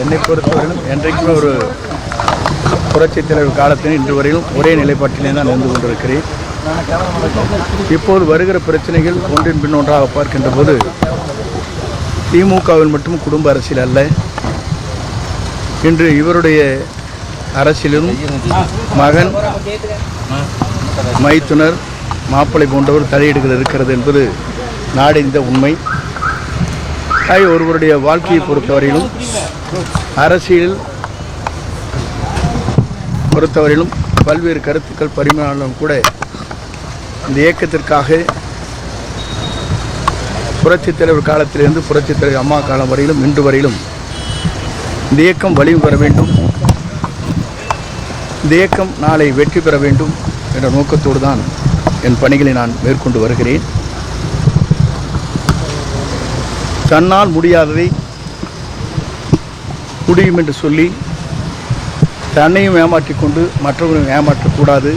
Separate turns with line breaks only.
என்னை பொறுத்தவரையிலும் என்றைக்குமே ஒரு புரட்சித் தலைவர் காலத்தில் இன்று வரையிலும் ஒரே நிலைப்பாட்டிலே தான் இருந்து கொண்டிருக்கிறேன். இப்போது வருகிற பிரச்சனைகள் ஒன்றின் பின் ஒன்றாக பார்க்கின்ற போது திமுகவில் மட்டும் குடும்ப அரசியல் அல்ல. இன்று இவருடைய அரசியலிலும் மகன் மைத்துனர் மாப்பிள்ளை போன்றவர் தலையீடுகள் இருக்கிறது என்பது நாடறிந்த உண்மை. ஒருவருடைய வாழ்க்கையை பொறுத்தவரையிலும் அரசியல் பொறுத்தவரையிலும் பல்வேறு கருத்துக்கள் பரிமாணம் கூட இந்த இயக்கத்திற்காக புரட்சித் தலைவர் காலத்திலிருந்து புரட்சித் தலைவர் அம்மா காலம் வரையிலும் இன்று வரையிலும் இந்த இயக்கம் வலிவு பெற வேண்டும். இந்த இயக்கம் நாளை வெற்றி பெற வேண்டும் என்ற நோக்கத்தோடு தான் என் பணிகளை நான் மேற்கொண்டு வருகிறேன். தன்னால் முடியாததை முடியும் என்று சொல்லி தன்னையும் ஏமாற்றிக் கொண்டு மற்றவர்களையும் ஏமாற்றக்கூடாது.